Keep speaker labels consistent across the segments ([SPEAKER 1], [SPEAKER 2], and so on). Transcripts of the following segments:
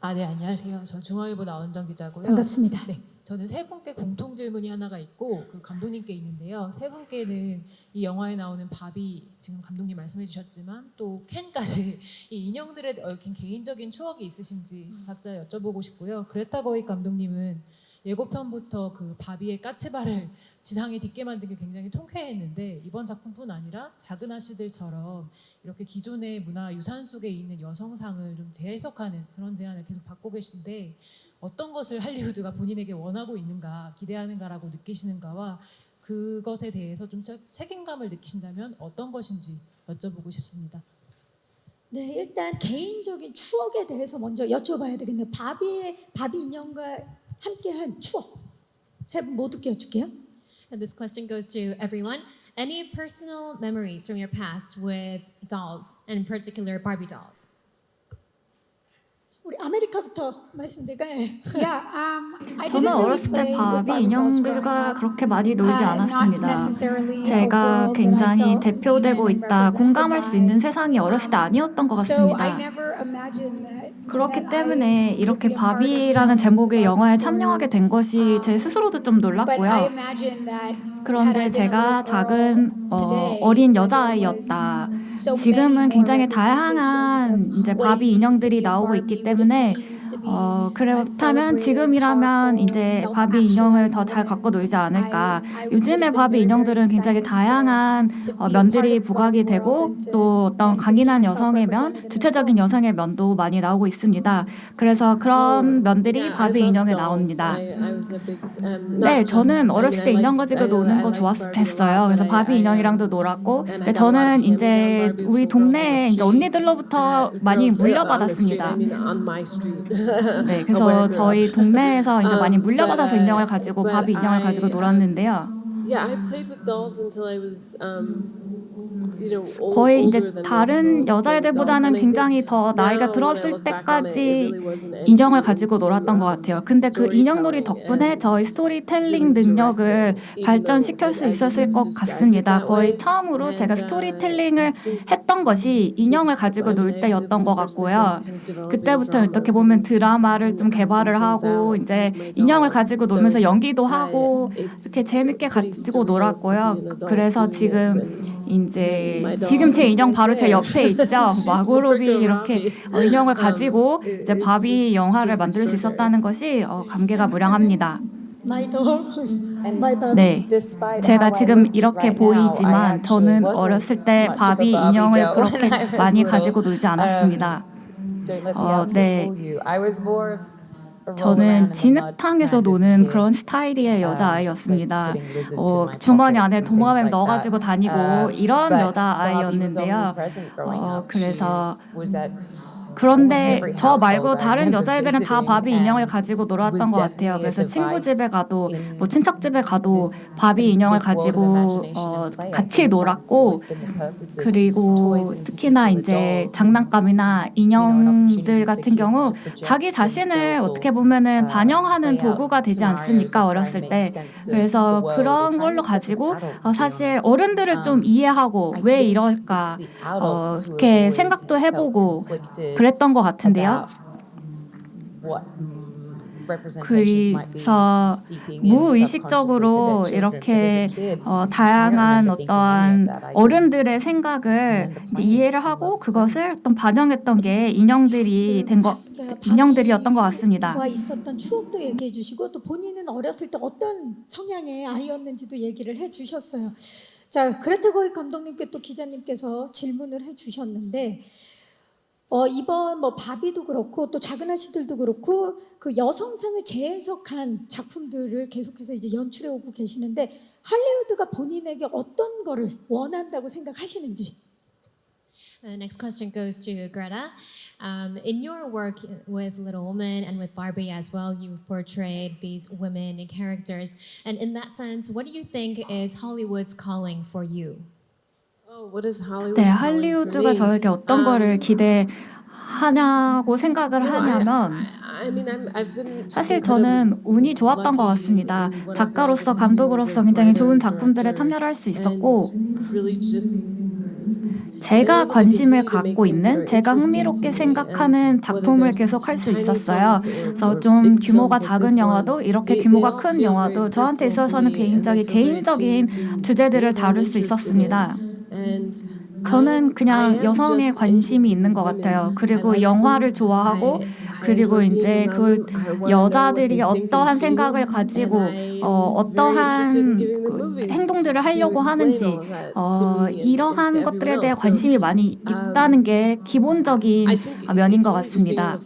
[SPEAKER 1] 아, 네, 안녕하세요. 저 중앙일보 나원정 기자고요.
[SPEAKER 2] 반갑습니다.
[SPEAKER 1] 네, 저는 세 분께 공통 질문이 하나가 있고 그 감독님께 있는데요. 세 분께는 이 영화에 나오는 바비 지금 감독님 말씀해 주셨지만 또 켄까지 이 인형들에 얽힌 개인적인 추억이 있으신지 각자 여쭤보고 싶고요. 그레타 거익 감독님은 예고편부터 그 바비의 까치발을 지상에 딛게 만든 게 굉장히 통쾌했는데 이번 작품뿐 아니라 작은 아씨들처럼 이렇게 기존의 문화 유산 속에 있는 여성상을 좀 재해석하는 그런 제안을 계속 받고 계신데 어떤 것을 할리우드가 본인에게 원하고 있는가 기대하는가라고 느끼시는가와 그것에 대해서 좀 책- 책임감을 느끼신다면 어떤 것인지 여쭤보고 싶습니다.
[SPEAKER 2] 네, 일단 개인적인 추억에 대해서 먼저 여쭤봐야 되겠네요. 바비의 바비 인형과 함께한 추억. 세 분 모두께 여쭐게요.
[SPEAKER 3] And this question goes to everyone. Any personal memories from your past with dolls, and in particular Barbie dolls?
[SPEAKER 2] 우리 아메리카부터 말씀드릴까요? 예.
[SPEAKER 4] Yeah, um, I
[SPEAKER 5] 저는
[SPEAKER 4] didn't really
[SPEAKER 5] 어렸을 때
[SPEAKER 4] play with
[SPEAKER 5] 바비
[SPEAKER 4] Barbie dolls growing
[SPEAKER 5] 인형들과
[SPEAKER 4] up.
[SPEAKER 5] 그렇게 많이 놀지
[SPEAKER 4] Uh, not
[SPEAKER 5] 않았습니다.
[SPEAKER 4] necessarily a
[SPEAKER 5] 제가
[SPEAKER 4] world that I
[SPEAKER 5] 굉장히
[SPEAKER 4] felt
[SPEAKER 5] 대표되고
[SPEAKER 4] seen and
[SPEAKER 5] 있다, 공감할 수 있는. 세상이 어렸을 때 아니었던 것
[SPEAKER 4] So I
[SPEAKER 5] 같습니다.
[SPEAKER 4] never imagined that.
[SPEAKER 5] 그렇기
[SPEAKER 4] that
[SPEAKER 5] 때문에
[SPEAKER 4] I
[SPEAKER 5] 이렇게
[SPEAKER 4] would be a part of
[SPEAKER 5] 바비라는
[SPEAKER 4] the
[SPEAKER 5] 제목의 영화에. 참여하게 된 것이 제 스스로도 좀
[SPEAKER 4] But I
[SPEAKER 5] 놀랐고요.
[SPEAKER 4] imagine that
[SPEAKER 5] 그런데
[SPEAKER 4] been a
[SPEAKER 5] 제가
[SPEAKER 4] girl
[SPEAKER 5] 작은 어,
[SPEAKER 4] today,
[SPEAKER 5] 어린
[SPEAKER 4] there
[SPEAKER 5] 여자아이였다.
[SPEAKER 4] was so many
[SPEAKER 5] 지금은
[SPEAKER 4] more
[SPEAKER 5] 굉장히
[SPEAKER 4] representations
[SPEAKER 5] 다양한 이제
[SPEAKER 4] what it
[SPEAKER 5] 바비
[SPEAKER 4] means to
[SPEAKER 5] 인형들이
[SPEAKER 4] be a
[SPEAKER 5] 나오고
[SPEAKER 4] Barbie,
[SPEAKER 5] 있기 때문에 어, 그렇다면 지금이라면 이제 바비 인형을 더 잘 갖고 놀지 않을까.
[SPEAKER 4] Been
[SPEAKER 5] 바비 인형들은 굉장히 다양한 어, 면들이 부각이 되고 또 어떤 강인한 여성의 면, 주체적인 여성의 면도 많이 나오고 있습니다. 그래서 그런 면들이 바비 인형에. 나옵니다.
[SPEAKER 6] Um,
[SPEAKER 5] 네, 저는 어렸을 때 인형 가지고 노는 거
[SPEAKER 6] lot,
[SPEAKER 5] 좋아했어요. 그래서 바비 인형이랑도
[SPEAKER 6] um,
[SPEAKER 5] 놀았고, 근데 저는 이제 우리
[SPEAKER 6] from girls on
[SPEAKER 5] 동네
[SPEAKER 6] the
[SPEAKER 5] 이제. 언니들로부터
[SPEAKER 6] Uh,
[SPEAKER 5] 많이
[SPEAKER 6] uh,
[SPEAKER 5] 물려받았습니다. 네, 그래서 저희. 동네에서 이제 많이
[SPEAKER 6] Um,
[SPEAKER 5] 물려받아서
[SPEAKER 6] but, uh,
[SPEAKER 5] 인형을 가지고 바비 인형을
[SPEAKER 6] I,
[SPEAKER 5] 가지고
[SPEAKER 6] um,
[SPEAKER 5] 놀았는데요.
[SPEAKER 6] Yeah, I played with dolls until I was, um,
[SPEAKER 5] 거의 이제 다른. 여자애들보다는 굉장히 더 나이가 들었을 때까지 인형을 가지고 놀았던 것
[SPEAKER 6] um,
[SPEAKER 5] 같아요. 근데 그 인형놀이 덕분에 저희 스토리텔링 능력을 발전시킬 수 있었을 것 같습니다. 거의. 처음으로 제가
[SPEAKER 6] uh,
[SPEAKER 5] 스토리텔링을 했던 것이 인형을 가지고 놀 때였던 것 같고요. 그때부터 어떻게 보면 드라마를 좀 개발을 하고 이제 인형을. 가지고 놀면서 연기도 하고 이렇게 재밌게 가지고 놀았고요. 그래서 지금 이제 지금 제 인형 바로 제. 옆에 있죠. 마고로비 이렇게. 어, 인형을
[SPEAKER 6] Um,
[SPEAKER 5] 가지고 이제 바비 영화를 만들 수. 있었다는 것이 어, 감개가 무량합니다. 네. 제가 지금 이렇게 보이지만 저는 어렸을 때 바비 인형을 그렇게 많이. 가지고 놀지 않았습니다. 어, 네. 저는 진흙탕에서 노는. 그런 스타일의
[SPEAKER 7] Um,
[SPEAKER 5] 여자아이였습니다. 어, 주머니 안에 도마뱀 넣어가지고. 다니고
[SPEAKER 7] Um,
[SPEAKER 5] 이런 여자아이였는데요. 어. 그래서 그런데 저 말고 다른 여자애들은 다 바비 인형을 가지고 놀았던 것 같아요. 그래서 친구 집에 가도 뭐 친척 집에 가도 바비 인형을 가지고 어, 같이 놀았고 그리고 특히나 이제 장난감이나 인형들 같은 경우 자기 자신을 어떻게 보면은
[SPEAKER 7] uh,
[SPEAKER 5] 반영하는 도구가 되지 않습니까 어렸을 때 그래서 그런 걸로 가지고 어, 사실. 어른들을 좀
[SPEAKER 7] Um,
[SPEAKER 5] 이해하고 왜 이럴까 어, 이렇게 생각도 해보고
[SPEAKER 7] conflicted
[SPEAKER 5] 그랬던 것 같은데요. 그래서 무의식적으로. 이렇게 어, 다양한 어떠한 어른들의 생각을 이해를 하고. 그것을 어떤 반영했던 게 인형들이 된 거, 인형들이었던 것 같습니다.
[SPEAKER 2] 와 있었던 추억도 얘기해 주시고 또 본인은 어렸을 때 어떤 성향의 아이였는지도 얘기를 해 주셨어요. 자, 그레타 거익 감독님께 또 기자님께서 질문을 해 주셨는데 어, 이번 뭐 바비도 그렇고 또 작은 아씨들도 그렇고 그 여성상을 재해석한 작품들을 계속해서 이제 연출해 오고 계시는데 할리우드가 본인에게 어떤 거를 원한다고 생각하시는지
[SPEAKER 3] The next question goes to Greta. Um, in your work with Little Woman and with Barbie as well, you've portrayed these women characters. And in that sense, what do you think is Hollywood's calling for you?
[SPEAKER 5] 네, 할리우드가? 저에게 어떤
[SPEAKER 6] Um,
[SPEAKER 5] 거를 기대하냐고 생각을 하냐면 사실 저는 운이 좋았던 것 같습니다. 작가로서 감독으로서 굉장히 좋은 작품들에 참여를 할 수 있었고 제가 관심을 갖고 있는, 제가 흥미롭게 생각하는 작품을 계속 할 수 있었어요. 그래서 좀 규모가 작은 영화도 이렇게 규모가 큰 영화도 저한테 있어서는 굉장히 개인적인 주제들을 다룰 수 있었습니다. 저는 그냥 여성에 관심이 있는 것 같아요. 그리고 영화를 좋아하고 그리고 이제 그 여자들이 어떠한 생각을 가지고 어, 어떠한 그 행동들을 하려고 하는지 어, 이러한 것들에 대해 관심이 많이 있다는 게 기본적인 면인 것 같습니다.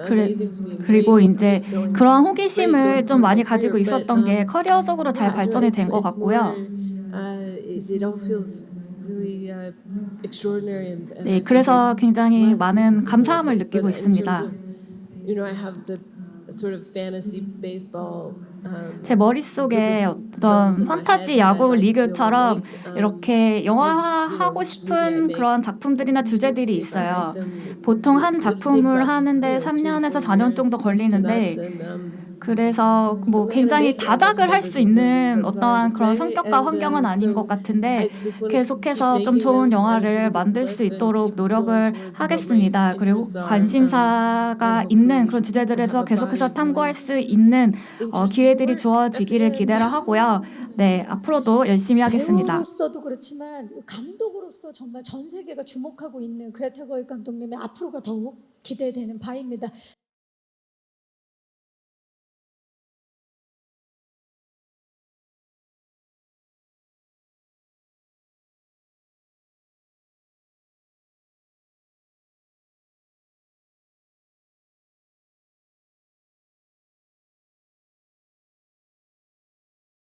[SPEAKER 5] 그래- 그리고 이제 그러한 호기심을 좀 많이 가지고 있었던 게 커리어적으로 잘 발전이 된 것 같고요. 네, 그래서 굉장히 많은 감사함을 느끼고 있습니다. 제 머릿속에 어떤 판타지 야구 리그처럼 이렇게 영화화하고 싶은 그런 작품들이나 주제들이 있어요. 보통 한 작품을 하는데 3년에서 4년 정도 걸리는데 그래서 뭐 굉장히 다작을 할 수 있는 어떠한 그런 성격과 환경은 아닌 것 같은데 계속해서 좀 좋은 영화를 만들 수 있도록 노력을 하겠습니다. 그리고 관심사가 있는 그런 주제들에서 계속해서 탐구할 수 있는 어, 기회들이 주어지기를 기대를 하고요. 네, 앞으로도 열심히 하겠습니다.
[SPEAKER 2] 배우로서도 그렇지만 감독으로서 정말 전 세계가 주목하고 있는 그레타 거일 감독님의 앞으로가 더욱 기대되는 바입니다.